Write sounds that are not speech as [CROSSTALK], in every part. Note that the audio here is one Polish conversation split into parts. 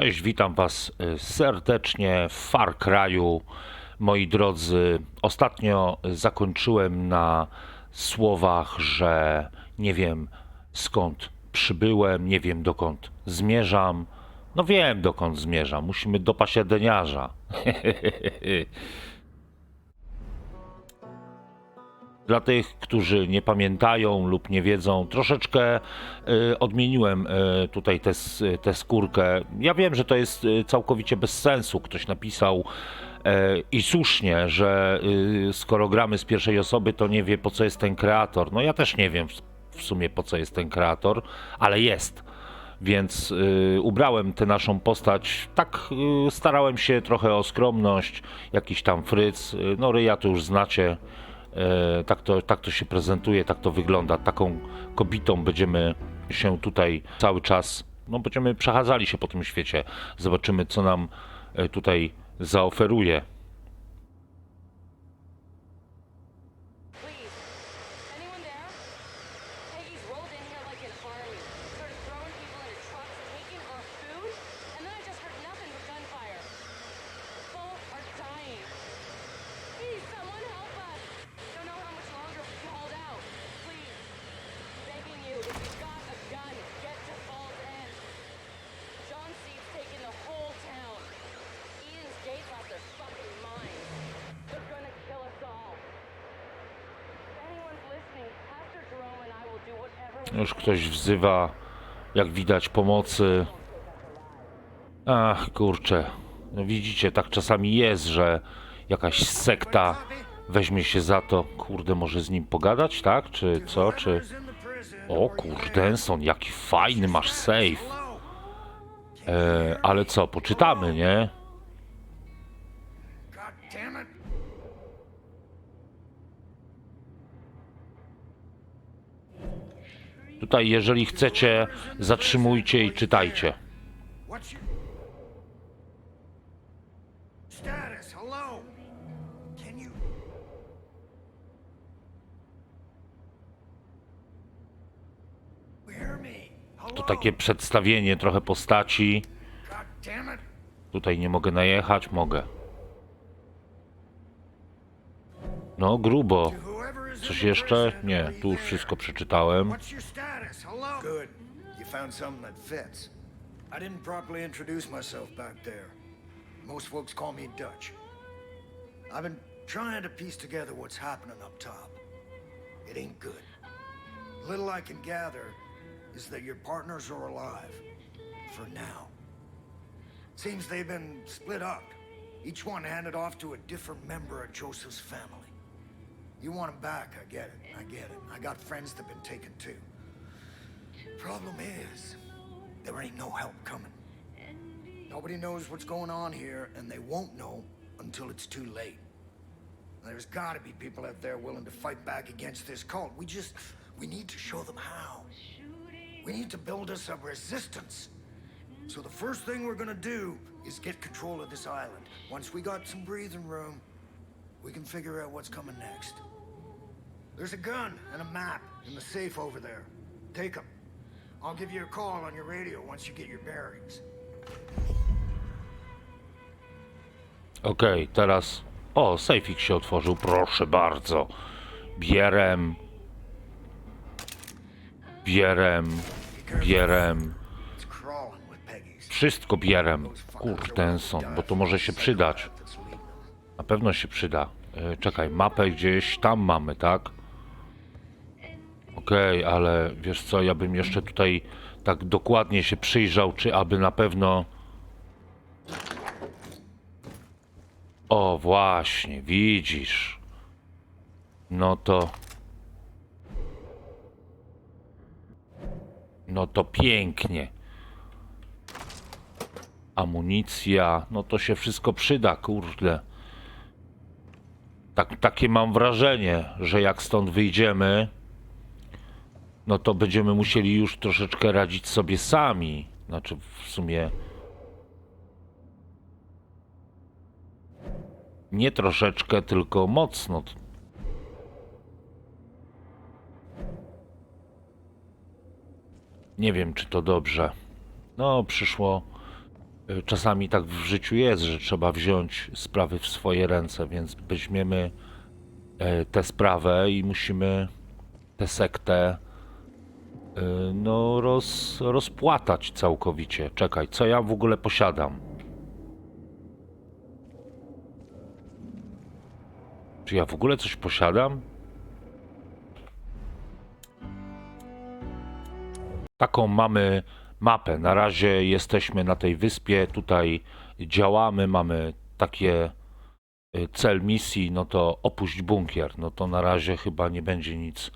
Cześć, witam Was y, serdecznie w Far Cry'u, moi drodzy. Ostatnio zakończyłem na słowach, że nie wiem skąd przybyłem, nie wiem dokąd zmierzam. No wiem dokąd zmierzam, musimy do pasiadeniarza. [LAUGHS] Dla tych, którzy nie pamiętają lub nie wiedzą, troszeczkę y, odmieniłem y, tutaj tę s- tę skórkę. Ja wiem, że to jest y, całkowicie bez sensu. Ktoś napisał i słusznie, że skoro gramy z pierwszej osoby, to nie wie po co jest ten kreator. No ja też nie wiem w, w sumie po co jest ten kreator, ale jest. Więc y, ubrałem tę naszą postać. Tak y, starałem się trochę o skromność, jakiś tam fryc. Y, no ryja to już znacie. E, tak, to, tak to się prezentuje, tak to wygląda. Taką kobietą będziemy się tutaj cały czas, no będziemy przechadzali się po tym świecie. Zobaczymy, co nam e, tutaj zaoferuje. Please. Anyone there? Peggy's rolled in here like an army. Started throwing people into trucks, taking our food, and then I just heard nothing but gunfire. Both are dying. Please, someone help us. Don't know how much longer we can hold out. Please. Begging you, if you've got a gun, get to Fall's End. John Seed's taking the whole town. Eden's Gate's lost their fucking minds. They're gonna kill us all. If anyone's listening, Pastor Jerome and I will do whatever we Już ktoś wzywa, jak widać, pomocy. Ach, kurczę. No widzicie, tak czasami jest, że jakaś sekta weźmie się za to. Kurde, może z nim pogadać, tak? Czy co? Czy... O kurdenson, jaki fajny masz safe. E, ale co, poczytamy, nie? Tutaj, jeżeli chcecie, zatrzymujcie i czytajcie. To takie przedstawienie trochę postaci. Tutaj nie mogę najechać, mogę. No, grubo. Coś jeszcze? Nie, tu już wszystko przeczytałem. I didn't properly introduce myself back there. Most folks call me Dutch. I've been trying to piece together what's happening up top. It ain't good. Little I can gather is that your partners are alive. For now. Seems they've been split up. Each one handed off to a different member of Joseph's family. You want them back, I get it. I get it. I got friends that've been taken too. Problem is, there ain't no help coming. Nobody knows what's going on here, and they won't know until it's too late. There's gotta be people out there willing to fight back against this cult. We just, we need to show them how. We need to build us a resistance. So the first thing we're gonna do is get control of this island. Once we got some breathing room, we can figure out what's coming next. There's a gun and a map in the safe over there. Take them. I'll give you a call on your radio once you get your bearings. Okej, teraz. O, sejfik się otworzył, proszę bardzo. Bierem. Bierem. Bierem. Wszystko bierem. Kurtenson, bo to może się przydać. Na pewno się przyda. E, czekaj, mapę gdzieś tam mamy, tak? Okej, ale wiesz co, ja bym jeszcze tutaj tak dokładnie się przyjrzał, czy aby na pewno... O, właśnie, widzisz. No to... No to pięknie amunicja, no to się wszystko przyda, kurde. Tak, takie mam wrażenie, że jak stąd wyjdziemy, no to będziemy musieli już troszeczkę radzić sobie sami. Znaczy w sumie nie troszeczkę, tylko mocno. Nie wiem, czy to dobrze. No, przyszło Czasami tak w życiu jest, że trzeba wziąć sprawy w swoje ręce, więc weźmiemy e, tę sprawę i musimy tę sektę y, no roz, rozpłatać całkowicie. Czekaj, co ja w ogóle posiadam? Czy ja w ogóle coś posiadam? Taką mamy mapę. Na razie jesteśmy na tej wyspie, tutaj działamy, mamy takie y, cel misji, no to opuść bunkier. No to na razie chyba nie będzie nic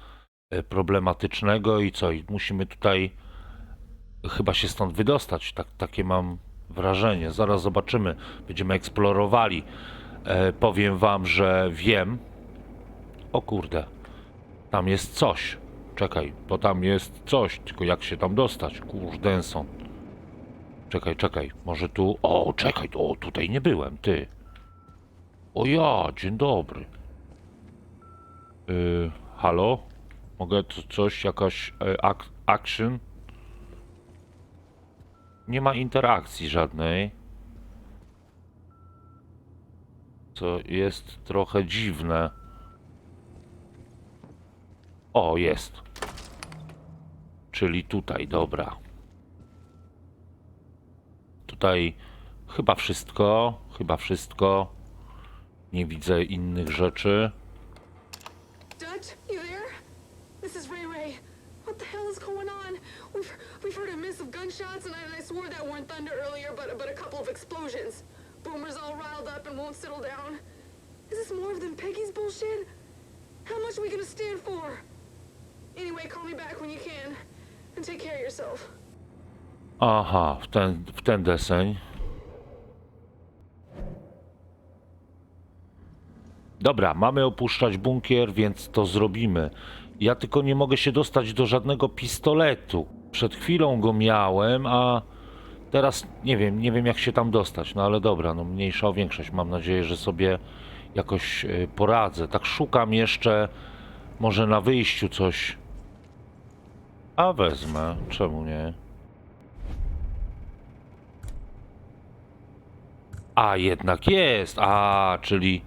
y, problematycznego i co? I musimy tutaj chyba się stąd wydostać. Tak, takie mam wrażenie. Zaraz zobaczymy. Będziemy eksplorowali. E, powiem wam, że wiem. O kurde. Tam jest coś. Czekaj, bo tam jest coś, tylko jak się tam dostać? Kurde, są. Czekaj, czekaj, może tu... O, czekaj, o, tutaj nie byłem, ty. O ja, dzień dobry. Yy, halo? Mogę coś, jakaś e, action? Nie ma interakcji żadnej. Co jest trochę dziwne. O, jest. Czyli tutaj, dobra. Tutaj chyba wszystko, chyba wszystko. Nie widzę innych rzeczy. Dutch, you there? This is Ray Ray. What the hell is going on? We've we've heard a miss of gunshots, and I, and I swore that weren't thunder earlier, but but a couple of explosions. Boomer's all riled up and won't settle down. Is this more than Peggy's bullshit? How much are we gonna stand for? Anyway, call me back when you can, and take care of yourself. Aha, w ten, w ten deseń. Dobra, mamy opuszczać bunkier, więc to zrobimy. Ja tylko nie mogę się dostać do żadnego pistoletu. Przed chwilą go miałem, a teraz nie wiem, nie wiem jak się tam dostać. No ale dobra, no mniejsza o większość. Mam nadzieję, że sobie jakoś e, poradzę. Tak szukam jeszcze, może na wyjściu coś. A wezmę, czemu nie? A, jednak jest. A, czyli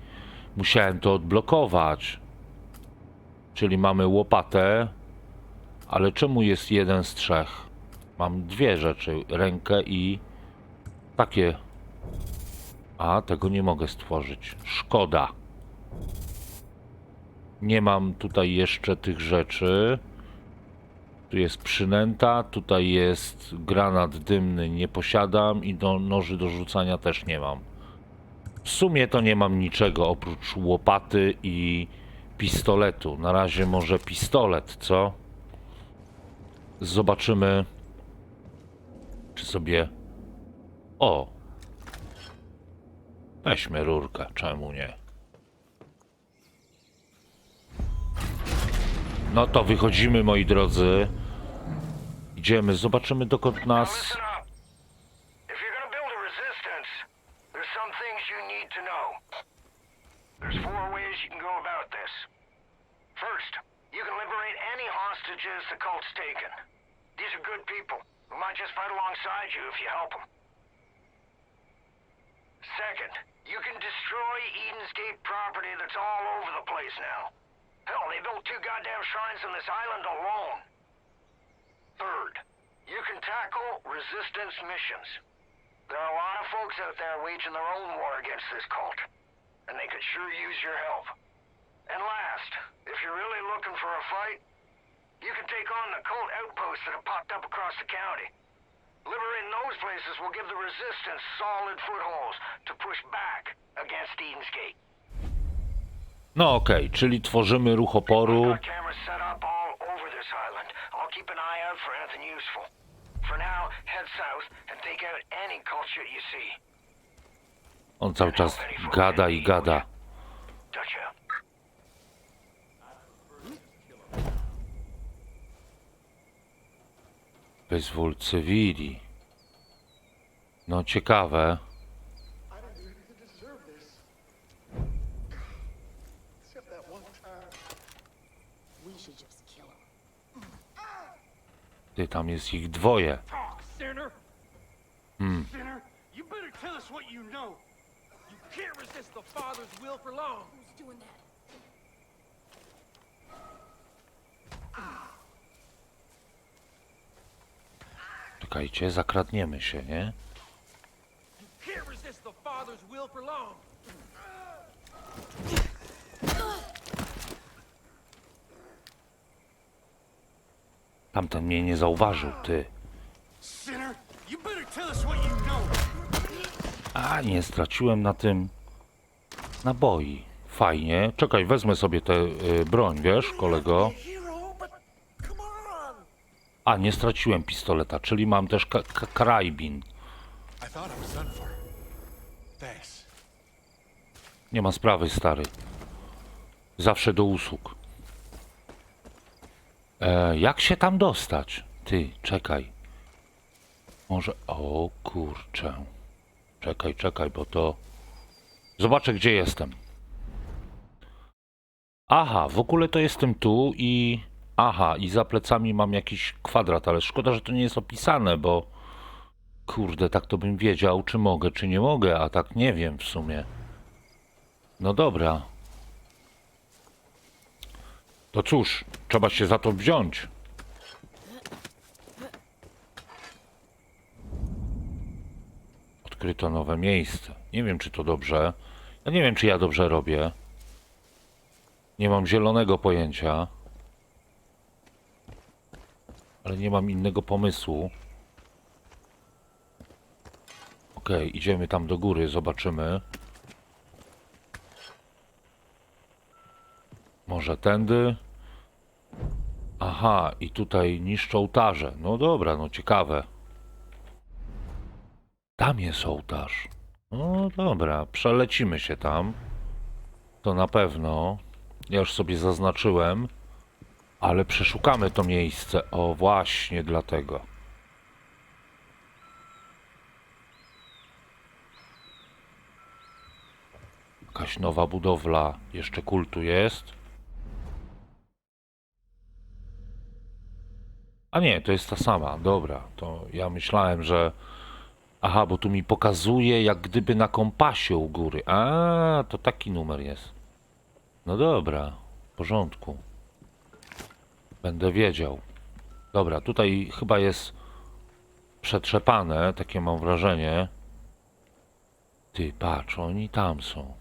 musiałem to odblokować. Czyli mamy łopatę. Ale czemu jest jeden z trzech? Mam dwie rzeczy. Rękę i takie. A, tego nie mogę stworzyć. Szkoda. Nie mam tutaj jeszcze tych rzeczy. Tu jest przynęta, tutaj jest granat dymny, nie posiadam i do noży do rzucania też nie mam. W sumie to nie mam niczego oprócz łopaty i pistoletu. Na razie może pistolet, co? Zobaczymy, czy sobie... O! Weźmy rurkę, czemu nie? No to wychodzimy, moi drodzy. Idziemy, zobaczymy dokąd nas... Listen up. If you're gonna build a resistance, there's some things you need to know. There's four ways you can go about this. First, you can liberate any hostages the cult's taken. These are good people who might just fight alongside you if you help them. Second, you can destroy Eden's Gate property that's all over the place now. Hell, they built two goddamn shrines on this island alone. Third, you can tackle resistance missions. There are a lot of folks out there waging their own war against this cult, and they could sure use your help. And last, if you're really looking for a fight, you can take on the cult outposts that have popped up across the county. Liberating those places will give the resistance solid footholds to push back against Eden's Gate. No okej, czyli tworzymy ruch oporu. This island. I'll keep an eye out for anything useful. For now, head south and take out any cult shit you see. On cały czas gada i gada. Wyzwól cywili. No ciekawe. I didn't do anything to deserve this. Except that one time. We should just kill him. Ty, tam jest ich dwoje. Hmm. Sinner, You better tell us what you know. You can't resist the Father's will for long. Who's doing that? Czekajcie, zakradniemy się, nie? You can't resist the Father's will for long. Tamten mnie nie zauważył, ty. A, nie straciłem na tym naboi. Fajnie. Czekaj, wezmę sobie tę y, broń, wiesz, kolego. A, nie straciłem pistoleta, czyli mam też ka ka karabin. Nie ma sprawy, stary. Zawsze do usług. E, jak się tam dostać? Ty, czekaj. Może... O kurczę. Czekaj, czekaj, bo to... Zobaczę, gdzie jestem. Aha, w ogóle to jestem tu i... Aha, i za plecami mam jakiś kwadrat, ale szkoda, że to nie jest opisane, bo... Kurde, tak to bym wiedział, czy mogę, czy nie mogę, a tak nie wiem w sumie. No dobra. To cóż, trzeba się za to wziąć. Odkryto nowe miejsce. Nie wiem, czy to dobrze. Ja nie wiem, czy ja dobrze robię. Nie mam zielonego pojęcia. Ale nie mam innego pomysłu. Okej, idziemy tam do góry, zobaczymy. Może tędy? Aha, i tutaj niszczą ołtarze. No dobra, no ciekawe. Tam jest ołtarz. No dobra, przelecimy się tam. To na pewno. Ja już sobie zaznaczyłem. Ale przeszukamy to miejsce. O, właśnie dlatego. Jakaś nowa budowla jeszcze kultu jest. A nie, to jest ta sama. Dobra, to ja myślałem, że. Aha, bo tu mi pokazuje jak gdyby na kompasie u góry. A, to taki numer jest. No dobra, w porządku. Będę wiedział. Dobra, tutaj chyba jest przetrzepane, takie mam wrażenie. Ty, patrz, oni tam są.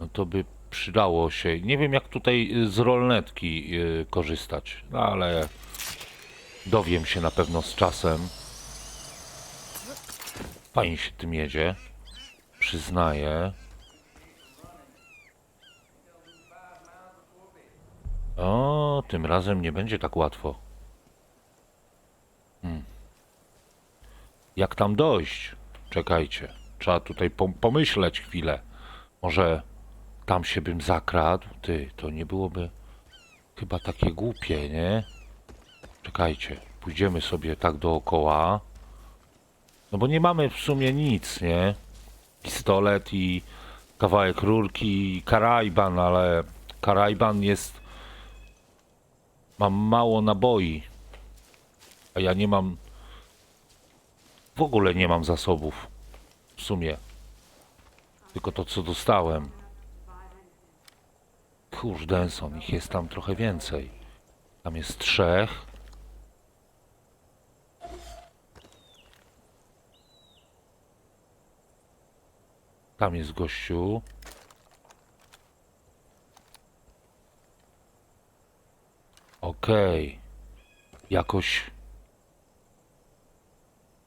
No to by przydało się. Nie wiem jak tutaj y, z rolnetki y, korzystać, no ale dowiem się na pewno z czasem. Fajnie się tym jedzie. Przyznaję. O, tym razem nie będzie tak łatwo. Hmm. Jak tam dojść? Czekajcie. Trzeba tutaj pom- pomyśleć chwilę. Może tam się bym zakradł? Ty, to nie byłoby chyba takie głupie, nie? Czekajcie. Pójdziemy sobie tak dookoła. No bo nie mamy w sumie nic, nie? Pistolet i kawałek rurki i karajban, ale karajban jest... Mam mało naboi. A ja nie mam... W ogóle nie mam zasobów. W sumie. Tylko to, co dostałem. Kurde, ich jest tam trochę więcej. Tam jest trzech. Tam jest gościu. Okej. Jakoś...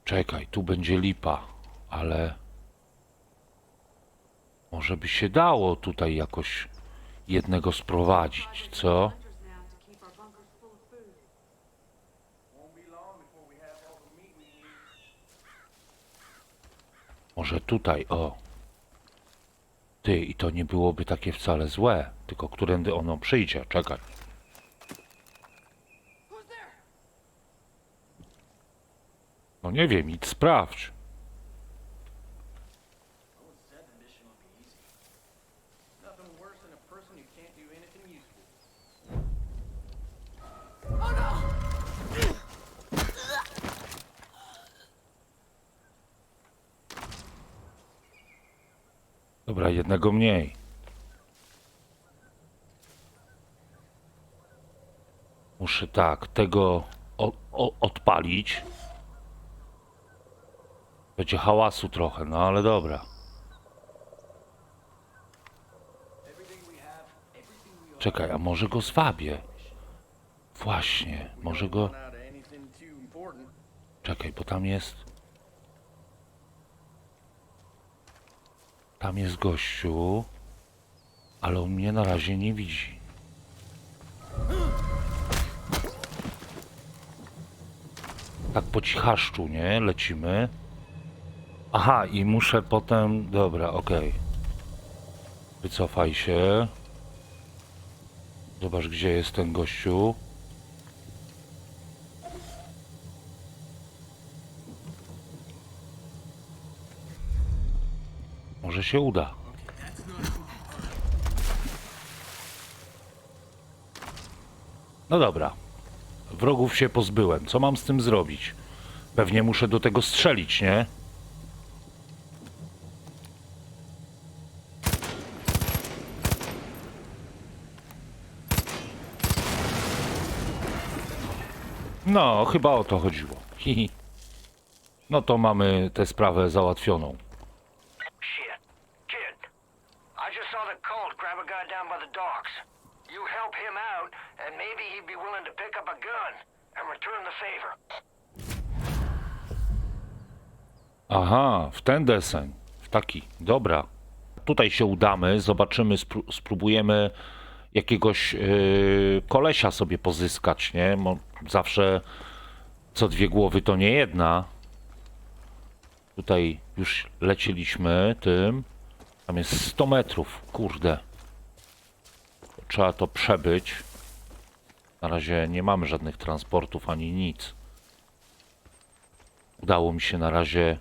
Czekaj, tu będzie lipa, ale... Może by się dało tutaj jakoś jednego sprowadzić, co? Może tutaj, o. Ty, i to nie byłoby takie wcale złe, tylko którędy ono przyjdzie, czekaj. No nie wiem, idź sprawdź. Nothing worse than a person who can't do anything useful. Dobra, jednego mniej. Muszę tak, tego o, o, odpalić. Będzie hałasu trochę, no ale dobra. Czekaj, a może go zwabię? Właśnie, może go... Czekaj, bo tam jest... Tam jest gościu, ale on mnie na razie nie widzi. Tak po cichaszczu, nie? Lecimy. Aha, i muszę potem... Dobra, okej. Wycofaj się. Zobacz, gdzie jest ten gościu. Się uda. No dobra. Wrogów się pozbyłem. Co mam z tym zrobić? Pewnie muszę do tego strzelić, nie? No, chyba o to chodziło. [LAUGHS] No to mamy tę sprawę załatwioną. Shit. Kid, I just saw the cult grab a guy down by the docks. You help him out, and maybe he'd be willing to pick up a gun and return the favor. Aha, w ten deseń. W taki. Dobra. Tutaj się udamy, zobaczymy, spró- spróbujemy jakiegoś yy, kolesia sobie pozyskać, nie? Mo- zawsze co dwie głowy to nie jedna. Tutaj już lecieliśmy tym. Tam jest 100 metrów, kurde. Trzeba to przebyć. Na razie nie mamy żadnych transportów ani nic. Udało mi się na razie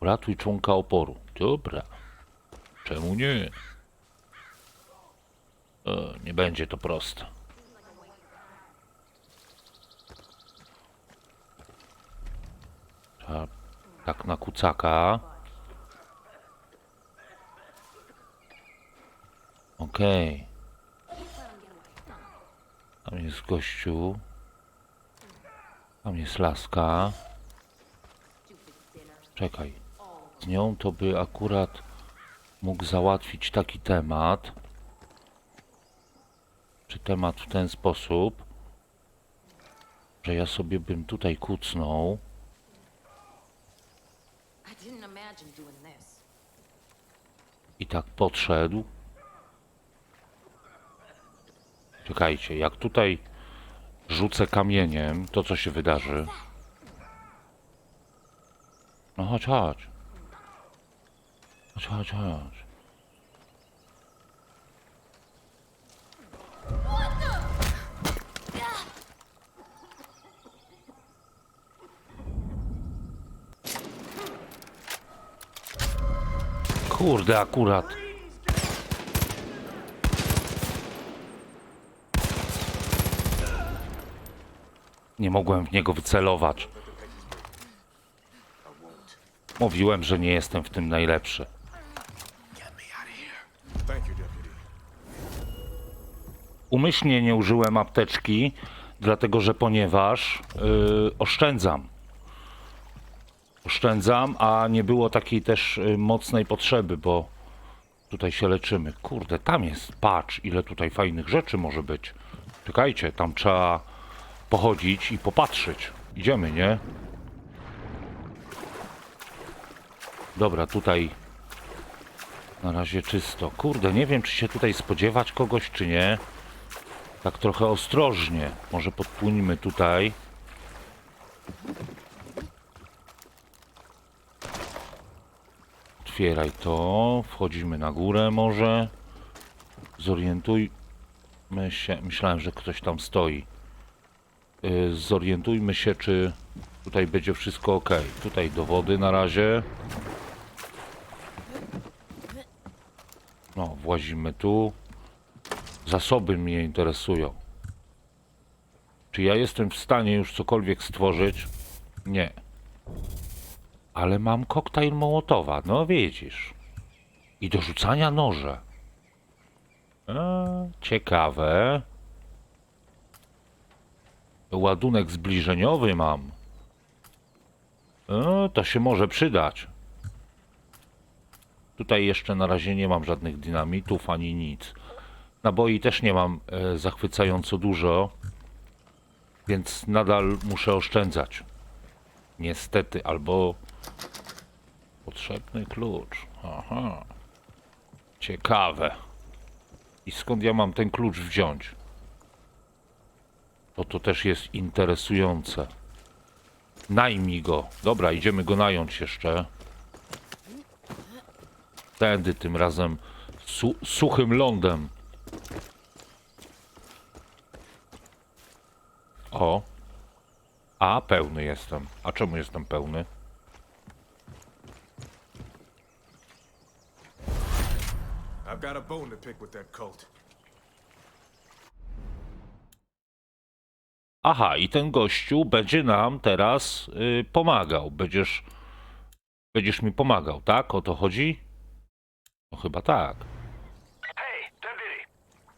Uratuj członka oporu. Dobra. Czemu nie? E, nie będzie to proste. Trzeba tak na kucaka. Okej. Tam jest gościu. Tam jest laska. Czekaj. Z nią to by akurat mógł załatwić taki temat. Czy temat w ten sposób, że ja sobie bym tutaj kucnął. I tak podszedł. Czekajcie, jak tutaj rzucę kamieniem, to co się wydarzy? No chodź, chodź. Chodź, chodź, chodź. Kurde, akurat. Nie mogłem w niego wycelować. Mówiłem, że nie jestem w tym najlepszy. Umyślnie nie użyłem apteczki, dlatego że ponieważ yy, oszczędzam. Oszczędzam, a nie było takiej też yy, mocnej potrzeby, bo tutaj się leczymy. Kurde, tam jest, patrz, ile tutaj fajnych rzeczy może być. Czekajcie, tam trzeba pochodzić i popatrzeć. Idziemy, nie? Dobra, tutaj na razie czysto. Kurde, nie wiem, czy się tutaj spodziewać kogoś, czy nie. Tak trochę ostrożnie. Może podpłyniemy tutaj. Otwieraj to. Wchodzimy na górę może. Zorientujmy się. Myślałem, że ktoś tam stoi. Yy, Zorientujmy się, czy tutaj będzie wszystko ok. Tutaj do wody na razie. No, włazimy tu. Zasoby mnie interesują. Czy ja jestem w stanie już cokolwiek stworzyć? Nie. ale mam koktajl Mołotowa, no widzisz. I do rzucania noże. A, ciekawe. Ładunek zbliżeniowy mam. E, to się może przydać. Tutaj jeszcze na razie nie mam żadnych dynamitów ani nic. Naboi też nie mam e, zachwycająco dużo, więc nadal muszę oszczędzać. Niestety, albo potrzebny klucz. Aha. Ciekawe. I skąd ja mam ten klucz wziąć? To to też jest interesujące. Najmij go. Dobra, idziemy go nająć jeszcze. Tędy tym razem su suchym lądem. O. A, pełny jestem. A czemu jestem pełny? I've got a bone to pick with that cult. Aha, i ten gościu będzie nam teraz y, pomagał. Będziesz. Będziesz mi pomagał, tak? O to chodzi? No chyba tak. Hey, deputy.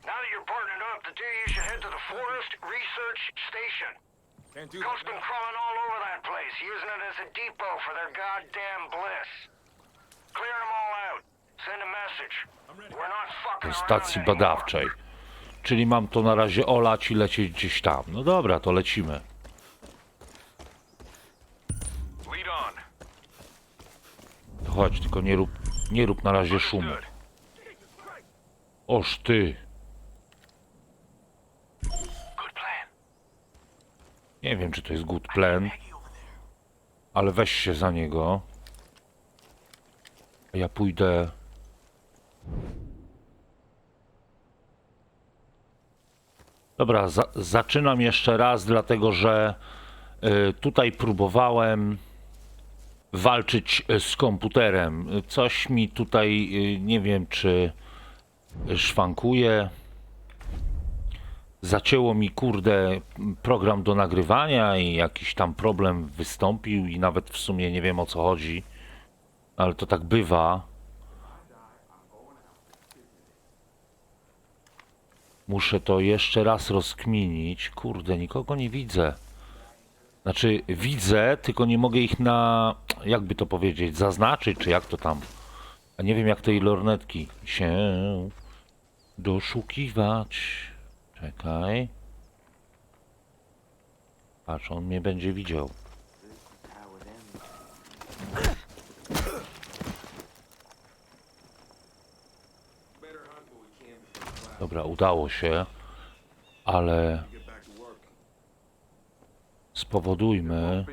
Now that you're partnered up, the two of you should head to the Forest Research Station. Can't do Cult's that. been crawling all over that place, using it as a depot for their goddamn bliss. Clear them all out. Send a message. We're not fucking Do around stacji anymore. badawczej. Czyli mam to na razie olać i lecieć gdzieś tam. No dobra, to lecimy. Lead on. To chodź, tylko nie rób, nie rób na razie szumu. Oż ty. Nie wiem, czy to jest good plan, ale weź się za niego. A Ja pójdę. Dobra, za, zaczynam jeszcze raz, dlatego że y, tutaj próbowałem walczyć y, z komputerem. Coś mi tutaj, y, nie wiem, czy szwankuje zacięło mi kurde program do nagrywania i jakiś tam problem wystąpił i nawet w sumie nie wiem o co chodzi, ale to tak bywa. Muszę to jeszcze raz rozkminić. Kurde, nikogo nie widzę. Znaczy widzę, tylko nie mogę ich na, jakby to powiedzieć, zaznaczyć, czy jak to tam. A nie wiem jak tej lornetki się doszukiwać. Czekaj. Patrz, on mnie będzie widział. Dobra, udało się, ale Get back to work. Spowodujmy,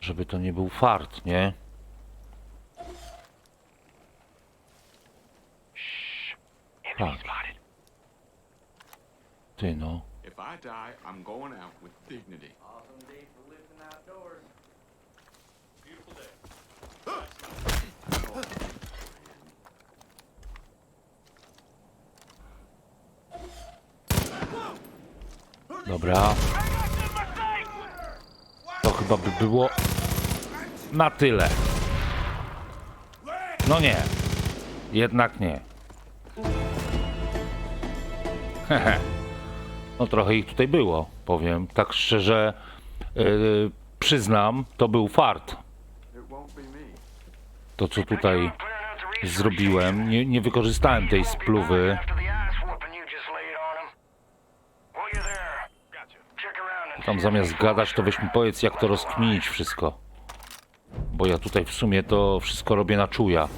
żeby to nie był fart, nie? Tak. Ty no. If I die, I'm going out with dignity. Dobra. To chyba by było na tyle. No nie. Jednak nie. Hehe. No trochę ich tutaj było, powiem. Tak szczerze yy, przyznam, to był fart. To co tutaj zrobiłem. Nie, nie wykorzystałem tej spluwy. After the ass whooping you just laid on 'em. While you're there, check around and Tam zamiast gadać, to weź mi powiedz, jak to rozkminić wszystko. Bo ja tutaj w sumie to wszystko robię na czuja.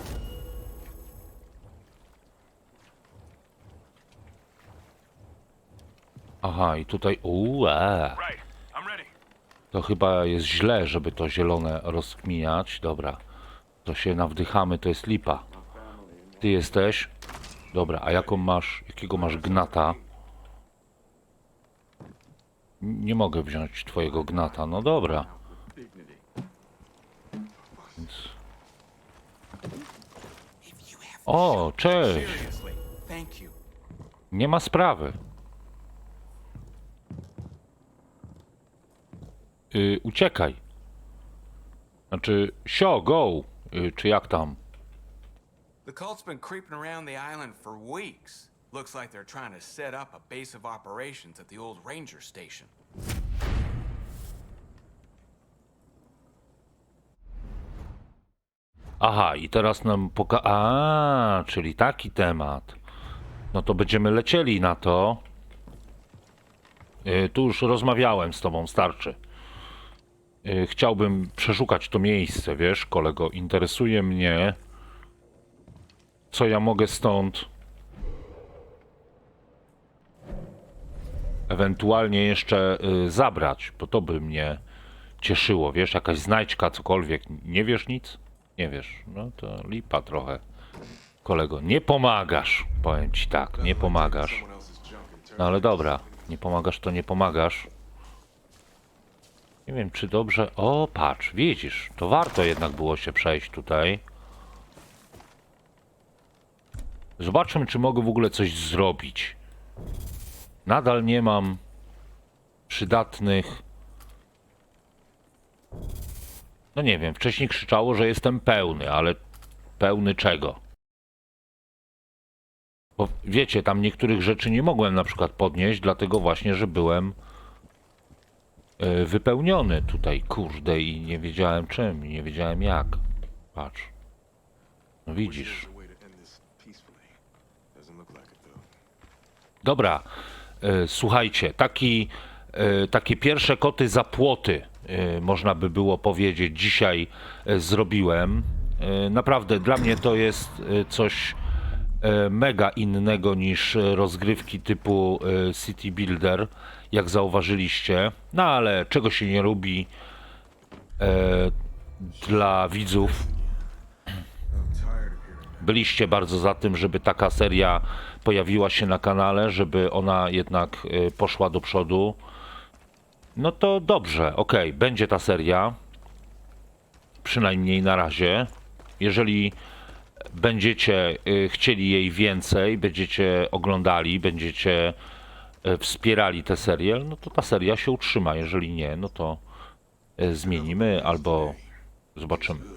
Aha, i tutaj... E. Ready. To chyba jest źle, żeby to zielone rozkminiać. Dobra, to się nawdychamy, to jest lipa. Ty jesteś? Dobra, a jaką masz, jakiego masz gnata? Nie mogę wziąć twojego gnata, no dobra. Dignity. O, cześć! Nie ma sprawy. Y, uciekaj. Znaczy, sio, go. Y, czy jak tam? The cult's been creeping around the island for weeks. Looks like they're trying to set up a base of operations at the old ranger station. Aha, i teraz nam poka... A, czyli taki temat. No to będziemy lecieli na to. Y, tu już rozmawiałem z tobą, starczy. Y, chciałbym przeszukać to miejsce, wiesz, kolego. Interesuje mnie, co ja mogę stąd ewentualnie jeszcze y, zabrać, bo to by mnie cieszyło, wiesz, jakaś znajdźka, cokolwiek. Nie wiesz nic? Nie wiesz. No to lipa trochę. Kolego, nie pomagasz, powiem ci tak, nie pomagasz. No ale dobra, nie pomagasz to nie pomagasz. Nie wiem, czy dobrze... O, patrz, widzisz, to warto jednak było się przejść tutaj. Zobaczmy, czy mogę w ogóle coś zrobić. Nadal nie mam przydatnych... No nie wiem, wcześniej krzyczało, że jestem pełny, ale pełny czego? Bo wiecie, tam niektórych rzeczy nie mogłem na przykład podnieść, dlatego właśnie, że byłem e, wypełniony tutaj, kurde, i nie wiedziałem czym, i nie wiedziałem jak. Patrz. No widzisz. Dobra, słuchajcie, taki, e, takie pierwsze koty za płoty, e, można by było powiedzieć, dzisiaj e, zrobiłem. E, Naprawdę, dla mnie to jest e, coś e, mega innego niż e, rozgrywki typu e, City Builder, jak zauważyliście. No ale czego się nie lubi e, dla widzów byliście bardzo za tym, żeby taka seria pojawiła się na kanale, żeby ona jednak y, poszła do przodu. No to dobrze, okej, będzie ta seria. Przynajmniej na razie. Jeżeli będziecie y, chcieli jej więcej, będziecie oglądali, będziecie y, wspierali tę serię, no to ta seria się utrzyma. Jeżeli nie, no to zmienimy albo zobaczymy.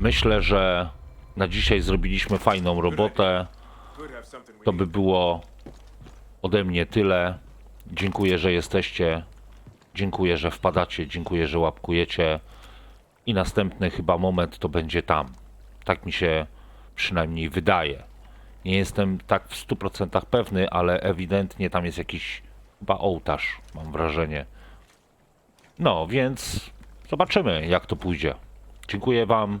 Myślę, że na dzisiaj zrobiliśmy fajną robotę. To by było ode mnie tyle. Dziękuję, że jesteście. Dziękuję, że wpadacie. Dziękuję, że łapkujecie. I następny chyba moment to będzie tam. Tak mi się przynajmniej wydaje. Nie jestem tak w 100% pewny, ale ewidentnie tam jest jakiś chyba ołtarz, mam wrażenie. No, więc zobaczymy, jak to pójdzie. Dziękuję Wam.